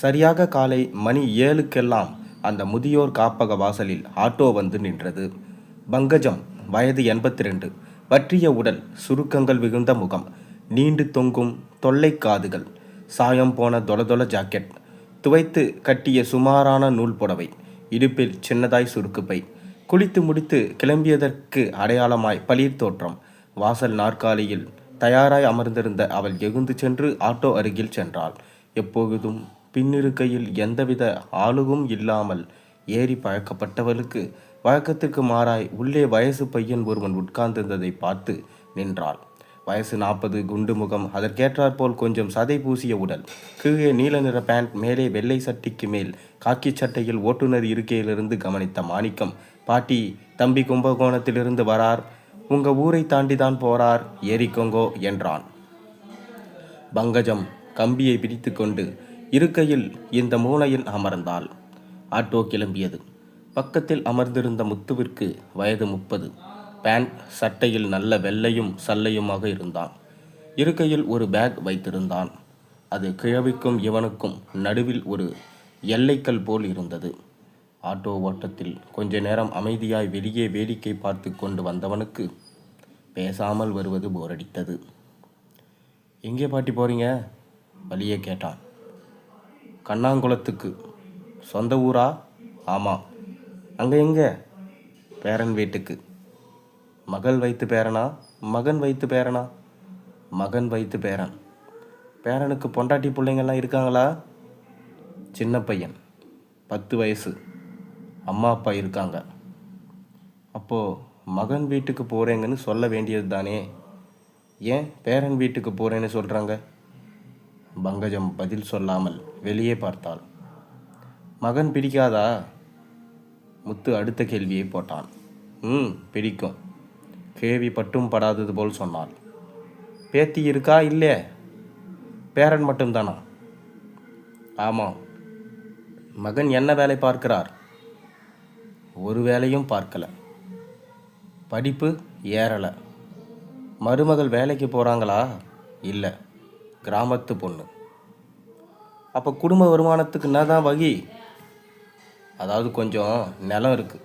சரியாக காலை மணி ஏழுக்கெல்லாம் அந்த முதியோர் காப்பக வாசலில் ஆட்டோ வந்து நின்றது. பங்கஜம் வயது எண்பத்தி ரெண்டு வற்றிய உடல் சுருக்கங்கள் மிகுந்த முகம் நீண்டு தொங்கும் தொல்லை காதுகள் சாயம் போன தொலதொல ஜாக்கெட் துவைத்து கட்டிய சுமாரான நூல் புடவை இடுப்பில் சின்னதாய் சுருக்குப்பை குளித்து முடித்து கிளம்பியதற்கு அடையாளமாய் பளிர் தோற்றம் வாசல் நாற்காலியில் தயாராய் அமர்ந்திருந்த அவள் எகுந்து சென்று ஆட்டோ அருகில் சென்றாள். எப்பொழுதும் பின்னிருக்கையில் எந்தவித ஆளுகும் இல்லாமல் ஏறி பழக்கப்பட்டவளுக்கு வழக்கத்திற்கு மாறாய் உள்ளே வயசு பையன் ஒருவன் உட்கார்ந்திருந்ததை பார்த்து நின்றாள். வயசு நாற்பது குண்டு முகம் அதற்கேற்றாற்போல் கொஞ்சம் சதை பூசிய உடல். கீழே நீல நிற பேண்ட் மேலே வெள்ளை சட்டிக்கு மேல் காக்கி சட்டையில் ஓட்டுநர் இருக்கையிலிருந்து கவனித்த மாணிக்கம் பாட்டி தம்பி கும்பகோணத்திலிருந்து வரார். உங்க ஊரை தாண்டிதான் போறார். ஏறிக்கோங்கோ என்றான். பங்கஜம் கம்பியை பிடித்துக்கொண்டு இருக்கையில் இந்த மூலையில் அமர்ந்தாள். ஆட்டோ கிளம்பியது. பக்கத்தில் அமர்ந்திருந்த முத்துவிற்கு வயது முப்பது. பேண்ட் சட்டையில் நல்ல வெள்ளையும் சல்லையுமாக இருந்தான். இருக்கையில் ஒரு பேக் வைத்திருந்தான். அது கிழவிக்கும் இவனுக்கும் நடுவில் ஒரு எல்லைக்கல் போல் இருந்தது. ஆட்டோ ஓட்டத்தில் கொஞ்ச நேரம் அமைதியாய் வெளியே வேடிக்கை பார்த்து கொண்டு வந்தவனுக்கு பேசாமல் வருவது போரடித்தது. எங்கே பாட்டி போறீங்க? வழியே கேட்டான். கண்ணாங்குளத்துக்கு. சொந்த ஊரா? ஆமாம் அங்கே எங்கே? பேரன் வீட்டுக்கு. மகள் வைத்து பேரனா? மகன் வைத்து பேரனா? மகன் வைத்து பேரன். பேரனுக்கு பொண்டாட்டி பிள்ளைங்கள்லாம் இருக்காங்களா? சின்ன பையன். பத்து வயசு. அம்மா அப்பா இருக்காங்க. அப்போது மகன் வீட்டுக்கு போகிறேங்கன்னு சொல்ல வேண்டியது தானே ஏன் பேரன் வீட்டுக்கு போகிறேன்னு சொல்கிறாங்க பங்கஜம் பதில் சொல்லாமல் வெளியே பார்த்தாள். மகன் பிடிக்காதா? முத்து அடுத்த கேள்வியை போட்டான். ம் பிடிக்கும். கேள்வி பட்டும் படாதது போல் சொன்னாள். பேத்தி இருக்கா இல்லையே? பேரன் மட்டும்தானா? ஆமாம். மகன் என்ன வேலை பார்க்கிறார்? ஒரு வேலையும் பார்க்கலை. படிப்பு ஏறலை. மருமகள் வேலைக்கு போகிறாங்களா இல்லை. கிராமத்து பொண்ணு. அப்போ குடும்ப வருமானத்துக்கு என்ன தான் வகி? அதாவது கொஞ்சம் நிலம் இருக்குது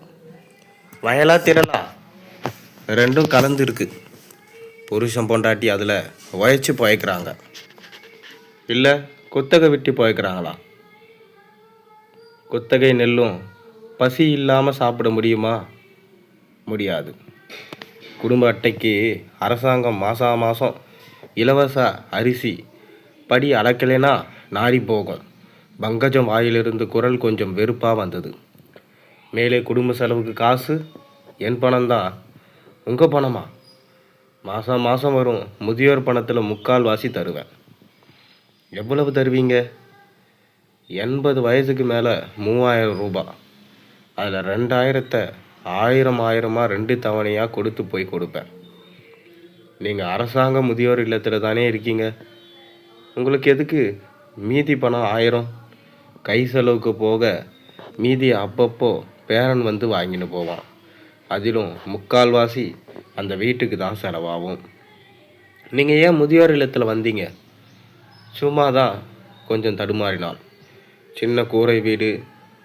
வயலா திரளா? ரெண்டும் கலந்து இருக்கு. புருஷன் பொண்டாட்டி அதில் உழைச்சி புழைக்கிறாங்க. இல்லை குத்தகை விட்டு புழைக்கிறாங்களா? குத்தகை நெல்லும் பசி இல்லாமல் சாப்பிட முடியுமா? முடியாது. குடும்ப அட்டைக்கு அரசாங்கம் மாதம் மாதம் இலவச அரிசி படி அளக்கலைனா நாரி போகும். பங்கஜம் வாயிலிருந்து குரல் கொஞ்சம் வெறுப்பாக வந்தது. மேலே குடும்ப செலவுக்கு காசு என் பணம்தான் உங்கள் பணமா? மாதம் மாதம் வரும். முதியோர் பணத்தில் முக்கால் வாசி தருவேன். எவ்வளவு தருவீங்க? எண்பது வயசுக்கு மேலே மூவாயிரம் ரூபா. அதில் ரெண்டாயிரத்தை ஆயிரம் ஆயிரமாக ரெண்டு தவணையாக கொடுத்து போய் கொடுப்பேன். நீங்கள் அரசாங்க முதியோர் இல்லத்தில் தானே இருக்கீங்க. உங்களுக்கு எதுக்கு? மீதி பணம் ஆயிரம். கை செலவுக்கு போக மீதி அப்பப்போ பேரன் வந்து வாங்கின்னு போவான். அதிலும் முக்கால்வாசி அந்த வீட்டுக்கு தான் செலவாகும். நீங்கள் ஏன் முதியோர் இல்லத்தில் வந்தீங்க? சும்மா தான் கொஞ்சம் தடுமாறினாள் சின்ன கூரை வீடு.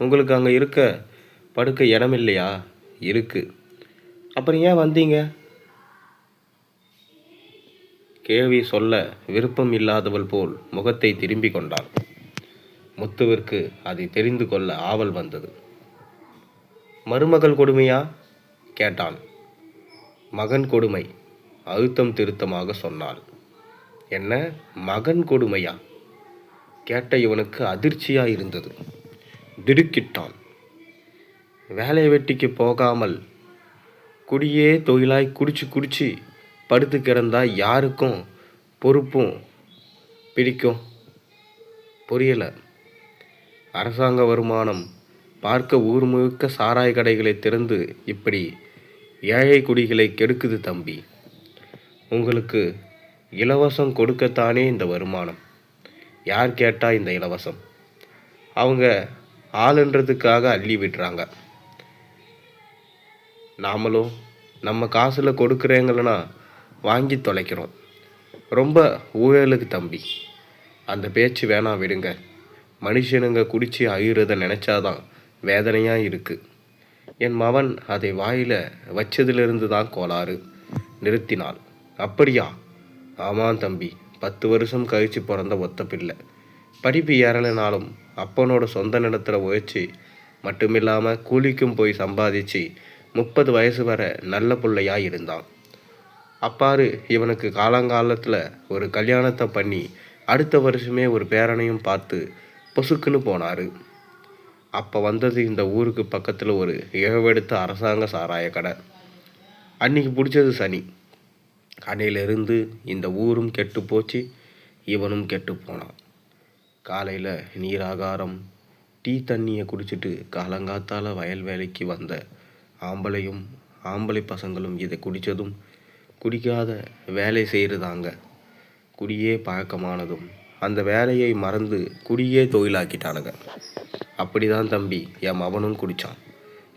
உங்களுக்கு அங்கே இருக்க படுக்க இடம் இல்லையா இருக்குது அப்புறம் ஏன் வந்தீங்க? கேள்வி சொல்ல விருப்பம் இல்லாதவள் போல் முகத்தை திரும்பி கொண்டாள். முத்துவிற்கு அதை தெரிந்து கொள்ள ஆவல் வந்தது. மருமகள் கொடுமையா? கேட்டான். மகன் கொடுமை அழுத்தம் திருத்தமாக சொன்னாள். என்ன? மகன் கொடுமையா? கேட்ட இவனுக்கு அதிர்ச்சியாக இருந்தது. திடுக்கிட்டான். வேலை வெட்டிக்கு போகாமல் குடியே தொழிலாய் குடிச்சு குடிச்சு படுத்து கிடந்தால் யாருக்கும் பொறுப்பும் பிடிக்கும். புரியலை. அரசாங்க வருமானம். பார்க்க ஊர் முழுக்க சாராய கடைகளை திறந்து இப்படி ஏழை குடிகளை கெடுக்குது தம்பி. உங்களுக்கு இலவசம் கொடுக்கத்தானே இந்த வருமானம்? யார் கேட்டால் இந்த இலவசம்? அவங்க ஆளுன்றதுக்காக அள்ளி விடுறாங்க. நாமளும் நம்ம காசில் கொடுக்குறேங்களா வாங்கி தொலைக்கிறோம். ரொம்ப ஊழலுக்கு தம்பி. அந்த பேச்சு வேணாம் விடுங்க. மனுஷனுங்க குடிச்சு அழுகிறத நினச்சாதான் வேதனையாக இருக்குது என் மவன் அதை வாயில் வச்சதிலிருந்து தான் கோளாறு. நிறுத்தினாள். அப்படியா? ஆமாம் தம்பி. பத்து வருஷம் கழிச்சு பிறந்த ஒத்த பிள்ளை. படிப்பு ஏறலைனாலும் அப்பனோட சொந்த நிலத்தில் உழைச்சி மட்டுமில்லாமல் கூலிக்கும் போய் சம்பாதிச்சு முப்பது வயசு வர நல்ல பிள்ளையாக இருந்தான். அப்பாரு இவனுக்கு காலங்காலத்தில் ஒரு கல்யாணத்தை பண்ணி அடுத்த வருஷமே ஒரு பேரனையும் பார்த்து பொசுக்குன்னு போனார். அப்போ வந்தது இந்த ஊருக்கு பக்கத்தில் ஒரு இழவெடுத்த அரசாங்க சாராய கடை. அன்னைக்கு பிடிச்சது சனி. அன்னையிலிருந்து இந்த ஊரும் கெட்டு போச்சு இவனும் கெட்டு போனான். காலையில் நீராகாரம் டீ தண்ணியை குடிச்சிட்டு காலங்காத்தால் வயல் வேலைக்கு வந்த ஆம்பளையும் ஆம்பளை பசங்களும் இதை குடித்ததும் குடிக்காத வேலை செய்கிறதாங்க குடியே பழக்கமானதும். அந்த வேலையை மறந்து குடியே தொழிலாக்கிட்டானுங்க. அப்படிதான் தம்பி என் மவனும் குடித்தான்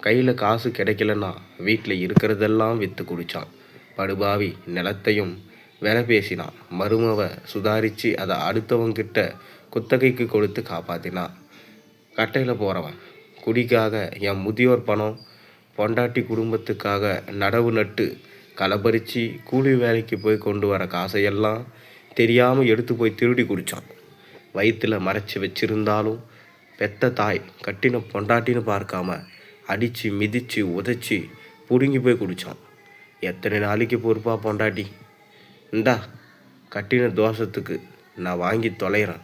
கையில் காசு கிடைக்கலன்னா வீட்டில் இருக்கிறதெல்லாம் விற்று குடித்தான் படுபாவி நிலத்தையும் வேலை பேசினான். மருமவ சுதாரித்து அதை அடுத்தவங்கிட்ட குத்தகைக்கு கொடுத்து காப்பாற்றினான் கட்டையில் போகிறவன் குடிக்காக என் முதியோர் பணம் பொண்டாட்டி குடும்பத்துக்காக நடவு நட்டு களபறித்து கூலி வேலைக்கு போய் கொண்டு வர காசையெல்லாம் தெரியாமல் எடுத்து போய் திருடி குடித்தான் வயிற்றில் மறைச்சி வச்சிருந்தாலும் பெத்த தாய் கட்டின பொண்டாட்டின்னு பார்க்காம அடித்து மிதித்து உதைச்சி பிடுங்கி போய் குடித்தான் எத்தனை நாளைக்கு பொறுப்பா பொண்டாட்டி? இந்தா கட்டின தோஷத்துக்கு நான் வாங்கி தொலைகிறேன்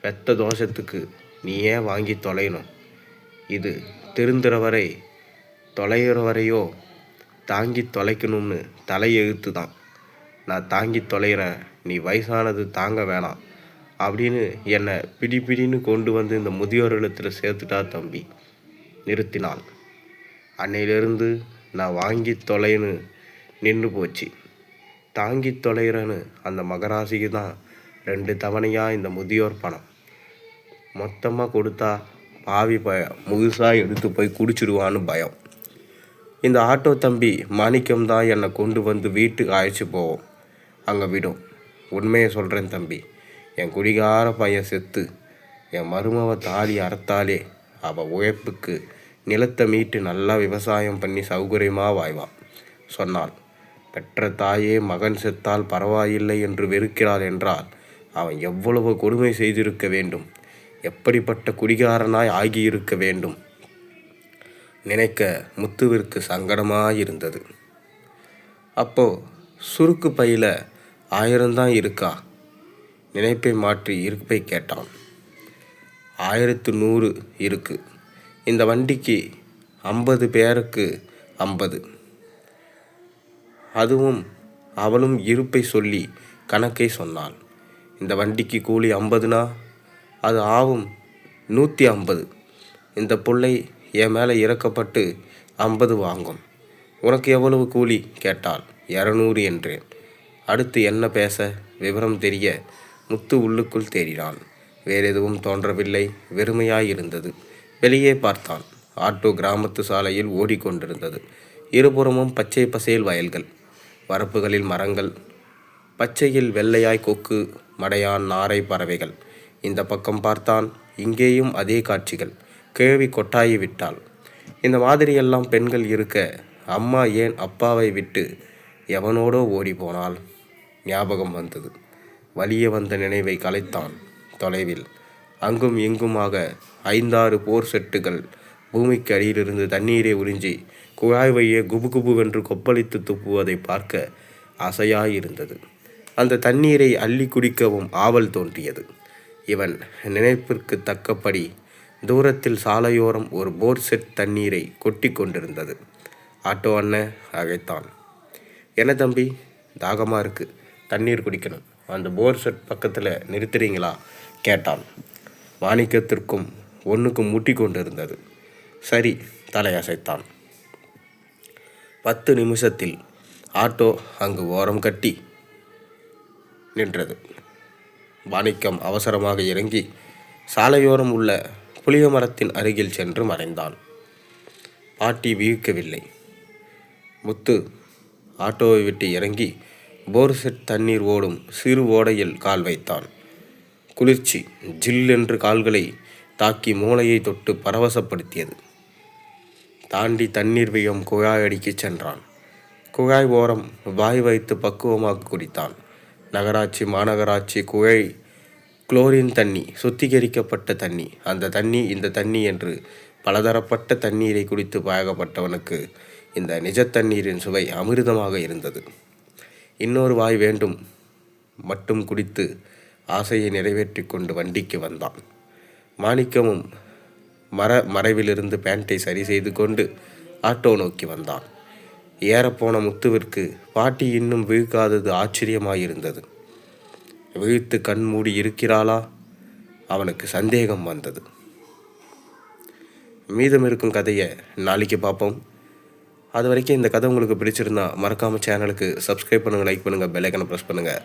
பெத்த தோஷத்துக்கு நீ ஏன் வாங்கி தொலையணும் இது திருந்துற வரை தொலைகிற வரையோ தாங்கி தொலைக்கணும்னு தலையெழுத்து தான் நான் தாங்கி தொலைகிறேன் நீ வயசானது தாங்க வேணாம் அப்படின்னு என்னை பிடி பிடின்னு கொண்டு வந்து இந்த முதியோர் இல்லத்தில் சேர்த்துட்டா தம்பி. நிறுத்தினாள். அன்னையிலிருந்து நான் வாங்கி தொலைன்னு நின்று போச்சு. தாங்கி தொலைகிறேன்னு அந்த மகராசிக்கு தான் ரெண்டு தவணையாக இந்த முதியோர் பணம். மொத்தமாக கொடுத்தா பாவி பய முழுசாக எடுத்து போய் குடிச்சிடுவான்னு பயம். இந்த ஆட்டோ தம்பி மாணிக்கம் தான் என்னை கொண்டு வந்து வீட்டுக்கு அழைச்சி போவோம் அங்கே விடும். உண்மையை சொல்கிறேன் தம்பி. என் குடிகார பையன் செத்து. என் மருமவ தாலி அறுத்தாலே அவள் உழைப்புக்கு நிலத்தை மீட்டு நல்லா விவசாயம் பண்ணி சௌகரியமாக வாய்வான் சொன்னாள் பெற்ற தாயே மகன் செத்தால் பரவாயில்லை என்று வெறுக்கிறாள் என்றால் அவன் எவ்வளவு கொடுமை செய்திருக்க வேண்டும்? எப்படிப்பட்ட குடிகாரனாய் ஆகியிருக்க வேண்டும்? நினைக்க முத்துவிற்கு சங்கடமாயிருந்தது. அப்போ சுருக்கு பையில் ஆயிரம்தான் இருக்கா? நினைப்பை மாற்றி இருப்பை கேட்டான். ஆயிரத்து நூறு இருக்கு. இந்த வண்டிக்கு ஐம்பது பேருக்கு ஐம்பது. அதுவும் அவளும் இருப்பை சொல்லி கணக்கை சொன்னாள். இந்த வண்டிக்கு கூலி ஐம்பதுனா? அது ஆகும் நூற்றி ஐம்பது. இந்த பிள்ளை என் மேலே இறக்கப்பட்டு ஐம்பது வாங்கும். உனக்கு எவ்வளவு கூலி? கேட்டால் இரநூறு என்றேன். அடுத்து என்ன பேச? விவரம் தெரிய முத்து உள்ளுக்குள் தேறினான். வேறெதுவும் தோன்றவில்லை. வெறுமையாயிருந்தது. வெளியே பார்த்தான். ஆட்டோ கிராமத்து சாலையில் ஓடிக்கொண்டிருந்தது. இருபுறமும் பச்சை பசேல் வயல்கள் வரப்புகளில் மரங்கள் பச்சையில் வெள்ளையாய் கொக்கு மடையான் நாரை பறவைகள். இந்த பக்கம் பார்த்தான். இங்கேயும் அதே காட்சிகள். கேள்வி கொட்டாயி விட்டாள். இந்த மாதிரியெல்லாம் பெண்கள் இருக்க அம்மா ஏன் அப்பாவை விட்டு எவனோடோ ஓடி போனால் ஞாபகம் வந்தது. வலிய வந்த நினைவை கலைத்தான் தொலைவில். அங்கும் இங்குமாக ஐந்தாறு போர் செட்டுகள் பூமிக்கு அடியிலிருந்து தண்ணீரை உறிஞ்சி குழாய் வைய குபு குபுவென்று கொப்பளித்து துப்புவதை பார்க்க அசையாயிருந்தது அந்த தண்ணீரை அள்ளி குடிக்கவும் ஆவல் தோன்றியது. இவன் நினைப்பிற்கு தக்கபடி தூரத்தில் சாலையோரம் ஒரு போர் செட் தண்ணீரை கொட்டி கொண்டிருந்தது. ஆட்டோ அண்ணன் அழைத்தான் என்ன தம்பி? தாகமாக இருக்குது தண்ணீர் குடிக்கணும். அந்த போர் செட் பக்கத்தில் நிறுத்துறீங்களா? கேட்டான். மாணிக்கத்திற்கும் ஒன்றுக்கும் முட்டி கொண்டிருந்தது. சரி தலையசைத்தான். பத்து நிமிஷத்தில் ஆட்டோ அங்கு ஓரம் கட்டி நின்றது. மாணிக்கம் அவசரமாக இறங்கி சாலையோரம் உள்ள புளிய மரத்தின் அருகில் சென்று மறைந்தான் பாட்டி விழிக்கவில்லை முத்து ஆட்டோவை விட்டு இறங்கி போர் செட் தண்ணீர் ஓடும் சிறு ஓடையில் கால் வைத்தான். குளிர்ச்சி ஜில் என்று கால்களை தாக்கி மூளையை தொட்டு பரவசப்படுத்தியது. தாண்டி தண்ணீர் வியம் குழாய் அடிக்கச் சென்றான். குழாய் ஓரம் வாய் வைத்து பக்குவமாக குடித்தான். நகராட்சி மாநகராட்சி குழாய் குளோரின் தண்ணி சுத்திகரிக்கப்பட்ட தண்ணி. அந்த தண்ணி இந்த தண்ணி என்று பலதரப்பட்ட தண்ணீரை குடித்து பழகப்பட்டவனுக்கு இந்த நிஜ தண்ணீரின் சுவை அமிர்தமாக இருந்தது. இன்னொரு வாய் வேண்டும். மட்டும் குடித்து ஆசையை நிறைவேற்றி கொண்டு வண்டிக்கு வந்தான். மாணிக்கமும் மர மறைவிலிருந்து பேண்ட்டை சரி செய்து கொண்டு ஆட்டோ நோக்கி வந்தான். ஏறப்போன முத்துவிற்கு பாட்டி இன்னும் விழுக்காதது ஆச்சரியமாயிருந்தது. விழித்து கண் மூடி இருக்கிறாளா? அவனுக்கு சந்தேகம் வந்தது. மீதம் இருக்கும் கதையை நாளைக்கு பார்ப்போம். அது வரைக்கும் இந்த கதை உங்களுக்கு பிடிச்சிருந்தா மறக்காமல் சேனலுக்கு சப்ஸ்கிரைப் பண்ணுங்கள் லைக் பண்ணுங்கள் பெல்லைக்கனை ப்ரெஸ் பண்ணுங்கள்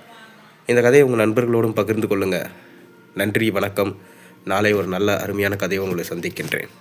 இந்த கதையை உங்கள் நண்பர்களோடும் பகிர்ந்து கொள்ளுங்கள் நன்றி வணக்கம். நாளை ஒரு நல்ல அருமையான கதையை உங்களை சந்திக்கின்றேன்.